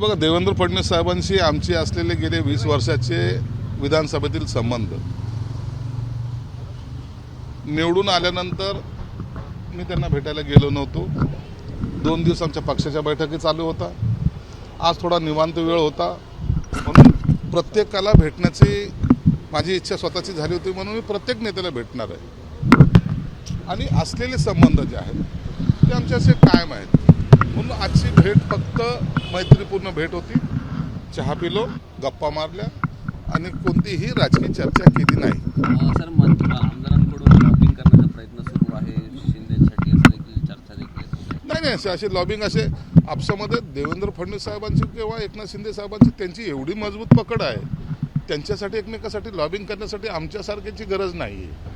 तर बघा देवेंद्र फडणवीस साहेबांशी आमचे असलेले गेले वीस वर्षाचे विधानसभेतील संबंध. निवडून आल्यानंतर मी त्यांना भेटायला गेलो नव्हतो. दोन दिवस आमच्या पक्षाच्या बैठकी चालू होता. आज थोडा निवांत वेळ होता. म्हणून प्रत्येकाला भेटण्याची माझी इच्छा स्वतःची झाली होती म्हणून मी प्रत्येक नेत्याला भेटणार आहे. आणि असलेले संबंध जे आहेत ते आमचे असे कायम आहेत. आजची भेट फक्त मैत्रीपूर्ण भेट होती. चहा पिलो गप्पा मारल्या आणि कोणतीही राजकीय चर्चा केली नाही. सर आमदारांकडून लॉबिंग करण्याचा प्रयत्न सुरू आहे. शिंदेसाठी चर्चा देखील. नाही नाही असे असे लॉबिंग असे आपसामध्ये देवेंद्र फडणवीस साहेबांची किंवा एकनाथ शिंदे साहेबांची त्यांची एवढी मजबूत पकड आहे. त्यांच्यासाठी एकमेकासाठी लॉबिंग करण्यासाठी आमच्यासारख्याची गरज नाही आहे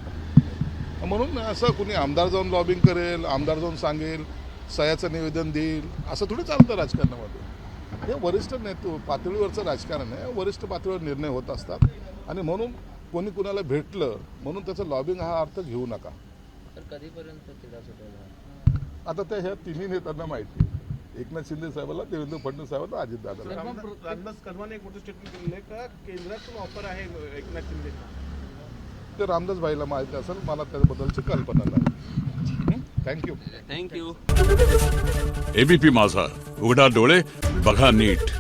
म्हणून असं कुणी आमदार जाऊन लॉबिंग करेल आमदार जाऊन सांगेल सह्याचं निवेदन देईल असं थोडी चालतं राजकारणामध्ये. हे वरिष्ठ नेतृ पातळीवरचं राजकारण आहे वरिष्ठ पातळीवर निर्णय होत असतात. आणि म्हणून कोणी कुणाला भेटलं म्हणून त्याचं लॉबिंग हा अर्थ घेऊ नका. तर कधीपर्यंत आता त्या ह्या तिन्ही नेत्यांना माहिती आहे. एकनाथ शिंदे साहेबाला देवेंद्र फडणवीस साहेबांना अजित दादाला. रामदास कदमाने एक मोठं स्टेटमेंट केलेलं आहे का? केंद्रातून ऑफर आहे एकनाथ शिंदे ते रामदास भाईला माहिती असेल मला त्याबद्दलची कल्पना नाही. थँक्यू थँक्यू एबीपी माझा उघडा डोळे बघा नीट.